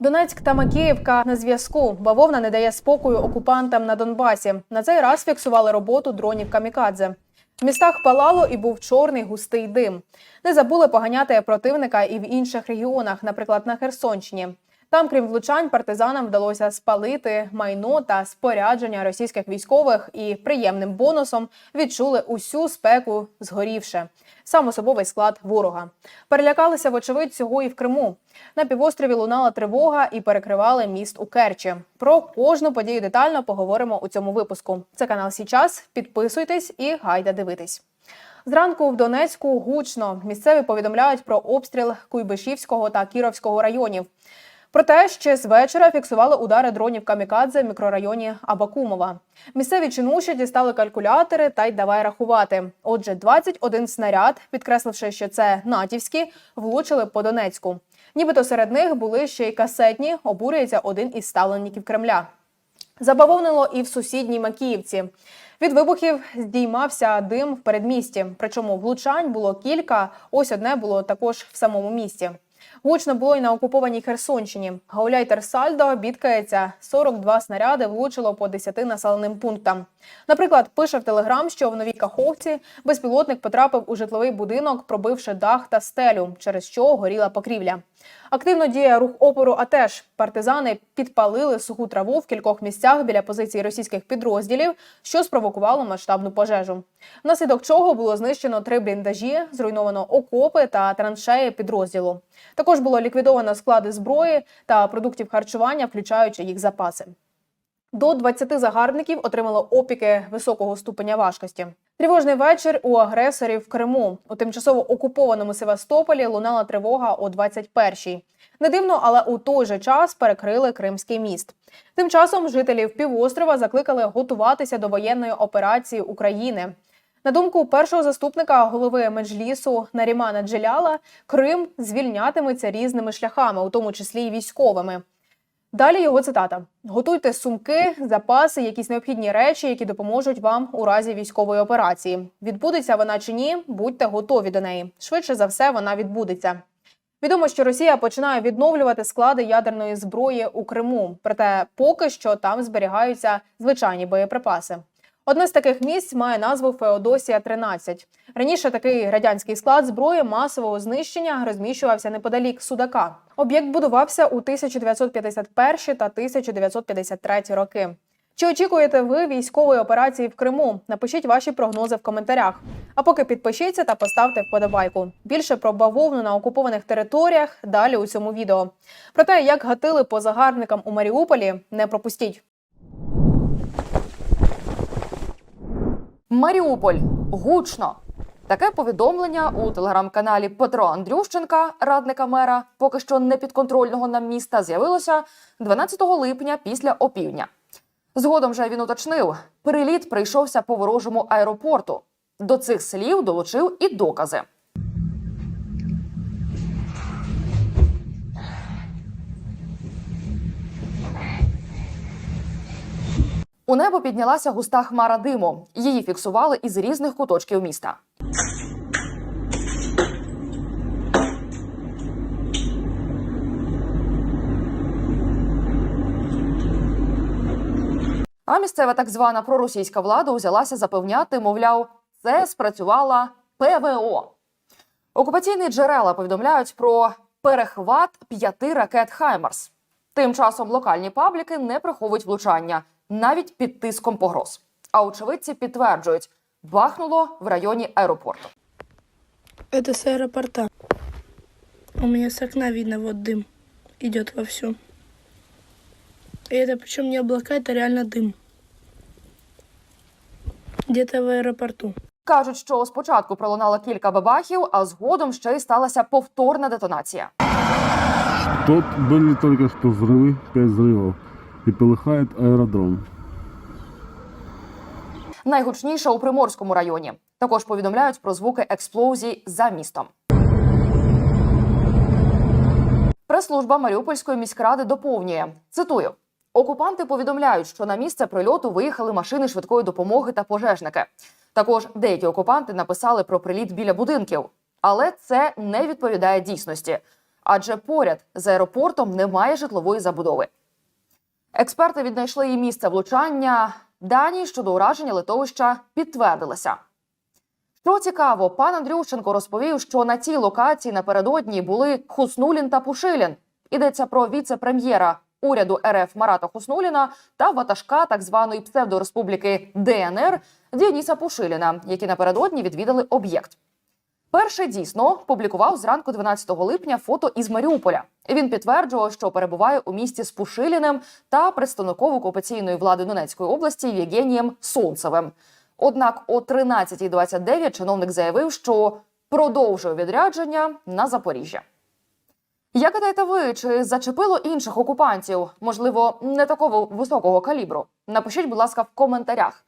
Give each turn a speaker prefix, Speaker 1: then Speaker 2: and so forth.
Speaker 1: Донецьк та Макіївка на зв'язку. Бавовна не дає спокою окупантам на Донбасі. На цей раз фіксували роботу дронів камікадзе. В містах палало і був чорний густий дим. Не забули поганяти противника і в інших регіонах, наприклад, на Херсонщині. Там, крім влучань, партизанам вдалося спалити майно та спорядження російських військових і приємним бонусом відчули усю спеку згорівше. Сам особовий склад ворога. Перелякалися, вочевидь, цього і в Криму. На півострові лунала тривога і перекривали міст у Керчі. Про кожну подію детально поговоримо у цьому випуску. Це канал Січас. Підписуйтесь і гайда дивитись. Зранку в Донецьку гучно місцеві повідомляють про обстріл Куйбишівського та Кіровського районів. Проте ще з вечора фіксували удари дронів камікадзе в мікрорайоні Абакумова. Місцеві чинуші дістали калькулятори та й давай рахувати. Отже, 21 снаряд, підкресливши, що це натівські, влучили по Донецьку. Нібито серед них були ще й касетні. Обурюється один із ставленників Кремля. Забавовнило і в сусідній Макіївці. Від вибухів здіймався дим в передмісті. Причому влучань було кілька. Ось одне було також в самому місті. Гучно було й на окупованій Херсонщині. Гауляйтер Сальдо бідкається. 42 снаряди влучило по 10 населеним пунктам. Наприклад, пише в Телеграм, що в Новій Каховці безпілотник потрапив у житловий будинок, пробивши дах та стелю, через що горіла покрівля. Активно діє рух опору. А теж партизани підпалили суху траву в кількох місцях біля позицій російських підрозділів, що спровокувало масштабну пожежу. Внаслідок чого було знищено три бліндажі, зруйновано окопи та траншеї підрозділу. Також було ліквідовано склади зброї та продуктів харчування, включаючи їх запаси. До 20 загарбників отримало опіки високого ступеня важкості. Тривожний вечір у агресорів в Криму. У тимчасово окупованому Севастополі лунала тривога о 21-й. Не дивно, але у той же час перекрили Кримський міст. Тим часом жителів півострова закликали готуватися до воєнної операції України. На думку першого заступника голови меджлісу Нарімана Джеляла, Крим звільнятиметься різними шляхами, у тому числі й військовими. Далі його цитата: готуйте сумки, запаси, якісь необхідні речі, які допоможуть вам у разі військової операції. Відбудеться вона чи ні, будьте готові до неї. Швидше за все, вона відбудеться. Відомо, що Росія починає відновлювати склади ядерної зброї у Криму. Проте поки що там зберігаються звичайні боєприпаси. Одне з таких місць має назву Феодосія 13 Раніше такий радянський склад зброї масового знищення розміщувався неподалік Судака. Об'єкт будувався у 1951 та 1953 роки. Чи очікуєте ви військової операції в Криму? Напишіть ваші прогнози в коментарях. А поки підпишіться та поставте вподобайку. Більше про бавовну на окупованих територіях далі у цьому відео. Про те, як гатили по загарбникам у Маріуполі, не пропустіть.
Speaker 2: Маріуполь гучно. Таке повідомлення у телеграм-каналі Петро Андрющенка, радника мера, поки що непідконтрольного нам міста, з'явилося 12 липня після опівдня. Згодом же він уточнив, переліт прийшовся по ворожому аеропорту. До цих слів долучив і докази. У небо піднялася густа хмара диму. Її фіксували із різних куточків міста. А місцева так звана проросійська влада узялася запевняти, мовляв, це спрацювала ПВО. Окупаційні джерела повідомляють про перехват п'яти ракет Хаймарс. Тим часом локальні пабліки не приховують влучання навіть під тиском погроз. А очевидці підтверджують, бахнуло в районі аеропорту.
Speaker 3: Это с аэропорта. У меня с окна видно вот дым. Идет вовсю. И это причем не облака, это реально дым. Где-то в аэропорту.
Speaker 2: Кажуть, що спочатку пролунало кілька бабахів, а згодом ще й сталася повторна детонація.
Speaker 4: Тут были только что взрывы, 5 взрывов. И полыхает аэродром.
Speaker 2: Найгучніше у Приморському районі. Також повідомляють про звуки експлозій за містом. Прес-служба Маріупольської міськради доповнює. Цитую: окупанти повідомляють, що на місце прильоту виїхали машини швидкої допомоги та пожежники. Також деякі окупанти написали про приліт біля будинків, але це не відповідає дійсності. адже поряд з аеропортом немає житлової забудови. Експерти віднайшли і місце влучання. Дані щодо ураження литовища підтвердилися. Що цікаво, пан Андрющенко розповів, що на цій локації напередодні були Хуснулін та Пушилін. Йдеться про віце-прем'єра уряду РФ Марата Хуснуліна та ватажка так званої псевдореспубліки ДНР Діаніса Пушиліна, які напередодні відвідали об'єкт. Перший дійсно публікував зранку 12 липня фото із Маріуполя. Він підтверджував, що перебуває у місті з Пушиліним та представником окупаційної влади Донецької області Євгенієм Сонцевим. Однак о 13.29 чиновник заявив, що продовжує відрядження на Запоріжжя. Як гадаєте ви, чи зачепило інших окупантів? Можливо, не такого високого калібру? Напишіть, будь ласка, в коментарях.